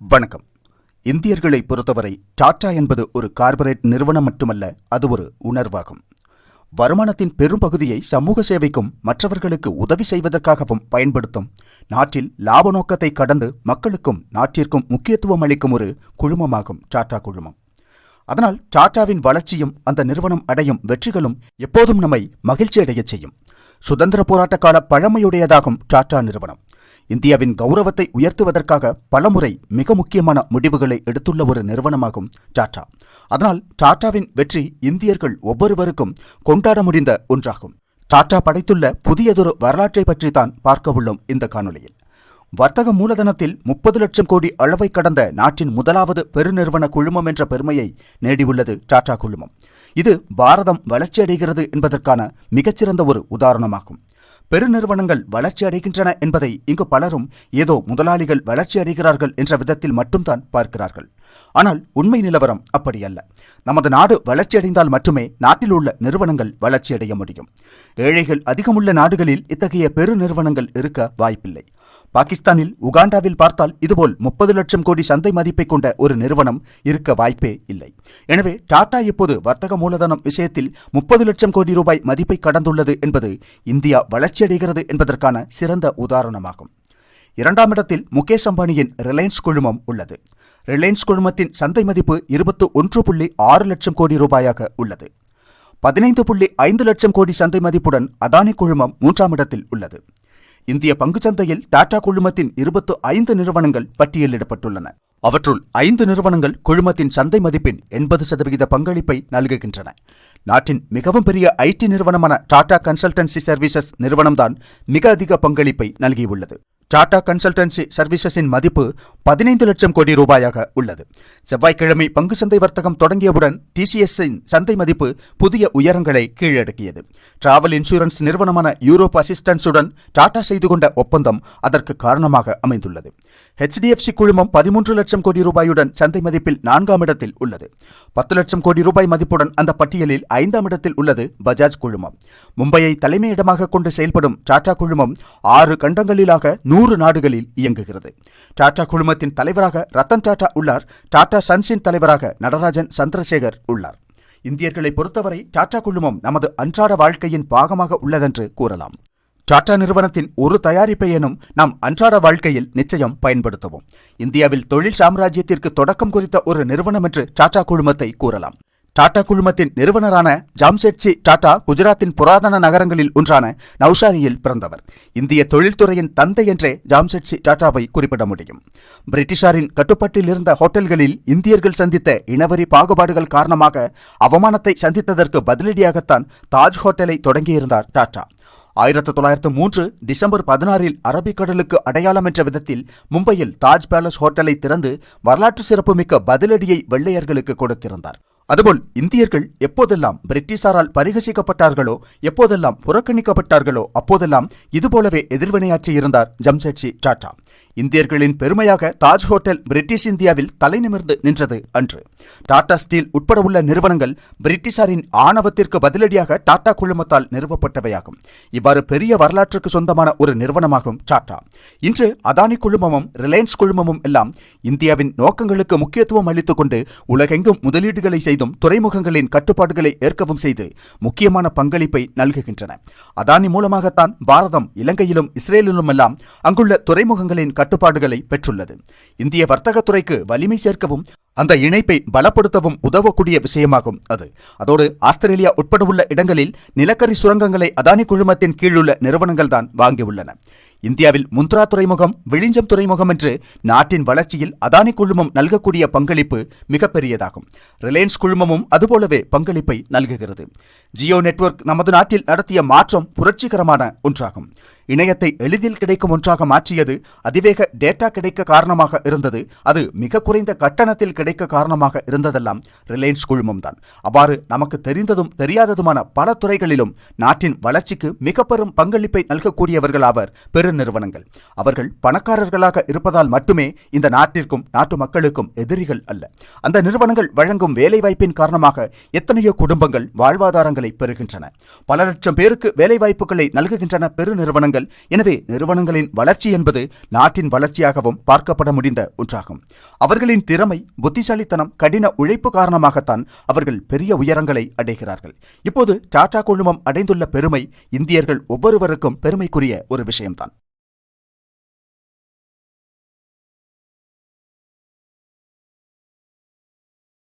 வணக்கம். இந்தியர்களை பொறுத்தவரை டாடா என்பது ஒரு கார்ப்பரேட் நிறுவனம் மட்டுமல்ல அது ஒரு உணர்வாகும். வருமானத்தின் பெரும்பகுதியை சமூக சேவைக்கும் மற்றவர்களுக்கு உதவி செய்வதற்காகவும் பயன்படுத்தும். நாட்டில் லாப நோக்கத்தை கடந்து மக்களுக்கும் நாட்டிற்கும் முக்கியத்துவம் அளிக்கும் ஒரு குழுமமாகும் டாடா குழுமம். அதனால் டாடாவின் வளர்ச்சியும் அந்த நிறுவனம் அடையும் வெற்றிகளும் எப்போதும் நம்மை மகிழ்ச்சி அடைய செய்யும். சுதந்திர போராட்ட கால பழமையுடையதாகும் டாடா நிறுவனம். இந்தியாவின் கௌரவத்தை உயர்த்துவதற்காக பலமுறை மிக முக்கியமான முடிவுகளை எடுத்துள்ள ஒரு நிறுவனமாகும் டாடா. அதனால் டாடாவின் வெற்றி இந்தியர்கள் ஒவ்வொருவருக்கும் கொண்டாட முடிந்த ஒன்றாகும். டாடா படைத்துள்ள புதியதொரு வரலாற்றை பற்றி தான் பார்க்க உள்ளோம் இந்த காணொலியில் வர்த்தக மூலதனத்தில் முப்பது லட்சம் கோடி அளவை கடந்த நாட்டின் முதலாவது பெருநிறுவன குழுமம் என்ற பெருமையை நேடியுள்ளது டாடா குழுமம். இது பாரதம் வளர்ச்சியடைகிறது என்பதற்கான மிகச்சிறந்த ஒரு உதாரணமாகும். பெருநிறுவனங்கள் வளர்ச்சி அடைகின்றன என்பதை இங்கு பலரும் ஏதோ முதலாளிகள் வளர்ச்சி அடைகிறார்கள் என்ற விதத்தில் மட்டும்தான் பார்க்கிறார்கள். ஆனால் உண்மை நிலவரம் அப்படியல்ல. நமது நாடு வளர்ச்சியடைந்தால் மட்டுமே நாட்டில் உள்ள நிறுவனங்கள் வளர்ச்சியடைய முடியும். ஏழைகள் அதிகமுள்ள நாடுகளில் இத்தகைய பெருநிறுவனங்கள் இருக்க வாய்ப்பில்லை. பாகிஸ்தானில் உகாண்டாவில் பார்த்தால் இதுபோல் முப்பது லட்சம் கோடி சந்தை மதிப்பை கொண்ட ஒரு நிறுவனம் இருக்க வாய்ப்பே இல்லை. எனவே டாடா இப்போது வர்த்தக மூலதனம் விஷயத்தில் முப்பது லட்சம் கோடி ரூபாய் மதிப்பை கடந்துள்ளது என்பது இந்தியா வளர்ச்சியடைகிறது என்பதற்கான சிறந்த உதாரணமாகும். இரண்டாம் இடத்தில் முகேஷ் அம்பானியின் ரிலையன்ஸ் குழுமம் உள்ளது. ரிலையன்ஸ் குழுமத்தின் சந்தை மதிப்பு இருபத்து ஒன்று புள்ளி ஆறு லட்சம் கோடி ரூபாயாக உள்ளது. பதினைந்து புள்ளி ஐந்து லட்சம் கோடி சந்தை மதிப்புடன் அதானி குழுமம் மூன்றாம் இடத்தில் உள்ளது. இந்திய பங்குச்சந்தையில் டாடா குழுமத்தின் இருபத்து ஐந்து நிறுவனங்கள் பட்டியலிடப்பட்டுள்ளன. அவற்றுள் ஐந்து நிறுவனங்கள் குழுமத்தின் சந்தை மதிப்பின் எண்பது சதவிகித பங்களிப்பை நல்குகின்றன. நாட்டின் மிகவும் பெரிய ஐடி நிறுவனமான டாடா கன்சல்டன்சி சர்வீசஸ் நிறுவனம்தான் மிக அதிக பங்களிப்பை நல்கியுள்ளது. டாடா கன்சல்டன்சி சர்வீசஸின் மதிப்பு பதினைந்து லட்சம் கோடி ரூபாயாக உள்ளது. செவ்வாய்க்கிழமை பங்கு சந்தை வர்த்தகம் தொடங்கியவுடன் டிசிஎஸ்ஸின் சந்தை மதிப்பு புதிய உயரங்களை கீழடக்கியது. டிராவல் இன்சூரன்ஸ் நிறுவனமான யூரோப் அசிஸ்டன்ஸுடன் டாடா செய்து கொண்ட ஒப்பந்தம் அதற்கு காரணமாக அமைந்துள்ளது. ஹெச்டிஎஃப்சி குழுமம் பதிமூன்று லட்சம் கோடி ரூபாயுடன் சந்தை மதிப்பில் நான்காம் இடத்தில் உள்ளது. பத்து லட்சம் கோடி ரூபாய் மதிப்புடன் அந்த பட்டியலில் ஐந்தாம் இடத்தில் உள்ளது பஜாஜ் குழுமம். மும்பையை தலைமையிடமாக கொண்டு செயல்படும் டாடா குழுமம் ஆறு கண்டங்களிலாக நூறு நாடுகளில் இயங்குகிறது. டாடா குழுமத்தின் தலைவராக ரத்தன் டாடா உள்ளார். டாடா சன்ஸின் தலைவராக நடராஜன் சந்திரசேகர் உள்ளார். இந்தியர்களை பொறுத்தவரை டாடா குழுமம் நமது அன்றாட வாழ்க்கையின் பாகமாக உள்ளதென்று கூறலாம். டாடா நிறுவனத்தின் ஒரு தயாரிப்பையேனும் நாம் அன்றாட வாழ்க்கையில் நிச்சயம் பயன்படுத்துவோம். இந்தியாவில் தொழில் சாம்ராஜ்யத்திற்கு தொடக்கம் குறித்த ஒரு நிறுவனம் என்று டாடா குழுமத்தை கூறலாம். டாடா குழுமத்தின் நிறுவனரான ஜாம்செட்ஜி டாடா குஜராத்தின் புராதன நகரங்களில் ஒன்றான நௌஷாரியில் பிறந்தவர். இந்திய தொழில்துறையின் தந்தை என்றே ஜாம்செட்ஜி டாடாவை குறிப்பிட முடியும். பிரிட்டிஷாரின் கட்டுப்பாட்டில் இருந்த ஹோட்டல்களில் இந்தியர்கள் சந்தித்த இனவரி பாகுபாடுகள் காரணமாக அவமானத்தை சந்தித்ததற்கு பதிலடியாகத்தான் தாஜ் ஹோட்டலை தொடங்கியிருந்தார் டாடா. ஆயிரத்து தொள்ளாயிரத்து மூன்று டிசம்பர் பதினாறில் அரபிக்கடலுக்கு அடையாளம் என்ற விதத்தில் மும்பையில் தாஜ் பேலஸ் ஹோட்டலை திறந்து வரலாற்று சிறப்புமிக்க பதிலடியை வெள்ளையர்களுக்கு கொடுத்திருந்தார். அதுபோல் இந்தியர்கள் எப்போதெல்லாம் பிரிட்டிஷாரால் பரிகசிக்கப்பட்டார்களோ எப்போதெல்லாம் புறக்கணிக்கப்பட்டார்களோ அப்போதெல்லாம் இதுபோலவே எதிர்வினையாற்றியிருந்தார் ஜம்ஷெட்ஜி டாடா இந்தியர்களின் பெருமையாக தாஜ் ஹோட்டல் பிரிட்டிஷ் இந்தியாவில் தலைநிமிர்ந்து நின்றது அன்று. டாடா ஸ்டீல் உட்பட உள்ள நிறுவனங்கள் பிரிட்டிஷாரின் ஆணவத்திற்கு பதிலடியாக டாடா குழுமத்தால் நிறுவப்பட்டவையாகும். இவ்வாறு பெரிய வரலாற்றுக்கு சொந்தமான ஒரு நிறுவனமாகும் டாடா இன்று அதானி குழுமமும் ரிலையன்ஸ் குழுமமும் எல்லாம் இந்தியாவின் நோக்கங்களுக்கு முக்கியத்துவம் அளித்துக் கொண்டு உலகெங்கும் முதலீடுகளை செய்தும் துறைமுகங்களின் கட்டுப்பாடுகளை ஏற்கவும் செய்து முக்கியமான பங்களிப்பை நல்குகின்றன. அதானி மூலமாகத்தான் பாரதம் இலங்கையிலும் இஸ்ரேலிலும் எல்லாம் அங்குள்ள துறைமுகங்களின் கட்டுப்பாடுகளை பெற்றுள்ளது. இந்திய வர்த்தகத்துறைக்கு வலிமை சேர்க்கவும் அந்த இணைப்பை பலப்படுத்தவும் உதவக்கூடிய விஷயமாகும் அது. அதோடு ஆஸ்திரேலியா உட்பட உள்ள இடங்களில் நிலக்கரி சுரங்கங்களை அதானி குழுமத்தின் கீழுள்ள நிறுவனங்கள் தான் வாங்கியுள்ளன. இந்தியாவில் முந்த்ரா துறைமுகம் விழிஞ்சம் துறைமுகம் என்று நாட்டின் வளர்ச்சியில் அதானி குழுமம் நல்கக்கூடிய பங்களிப்பு மிகப்பெரியதாகும். ரிலையன்ஸ் குழுமமும் அதுபோலவே பங்களிப்பை நல்குகிறது. ஜியோ நெட்வொர்க் நமது நாட்டில் நடத்திய மாற்றம் புரட்சிகரமான ஒன்றாகும். இணையத்தை எளிதில் கிடைக்கும் ஒன்றாக மாற்றியது அதிவேக டேட்டா கிடைக்க காரணமாக இருந்தது. அது மிக குறைந்த கட்டணத்தில் கிடைக்க காரணமாக இருந்ததெல்லாம் ரிலையன்ஸ் குழுமம் தான். அவ்வாறு நமக்கு தெரிந்ததும் தெரியாததுமான பல துறைகளிலும் நாட்டின் வளர்ச்சிக்கு மிக பெரும் பங்களிப்பை நல்கக்கூடியவர்கள் ஆவர் பெருநிறுவனங்கள் அவர்கள் பணக்காரர்களாக இருப்பதால் மட்டுமே இந்த நாட்டிற்கும் நாட்டு மக்களுக்கும் எதிரிகள் அல்ல. அந்த நிறுவனங்கள் வழங்கும் வேலைவாய்ப்பின் காரணமாக எத்தனையோ குடும்பங்கள் வாழ்வாதாரங்களை பெறுகின்றன. பல லட்சம் பேருக்கு வேலைவாய்ப்புகளை நல்குகின்றன பெருநிறுவனங்கள் நிறுவனங்கள். எனவே நிறுவனங்களின் வளர்ச்சி என்பது நாட்டின் வளர்ச்சியாகவும் பார்க்கப்பட முடிந்த ஒன்றாகும். அவர்களின் திறமை புத்திசாலித்தனம் கடின உழைப்பு காரணமாகத்தான் அவர்கள் பெரிய உயரங்களை அடைகிறார்கள். இப்போது டாடா குழுமம் அடைந்துள்ள பெருமை இந்தியர்கள் ஒவ்வொருவருக்கும் பெருமைக்குரிய ஒரு விஷயம்தான்.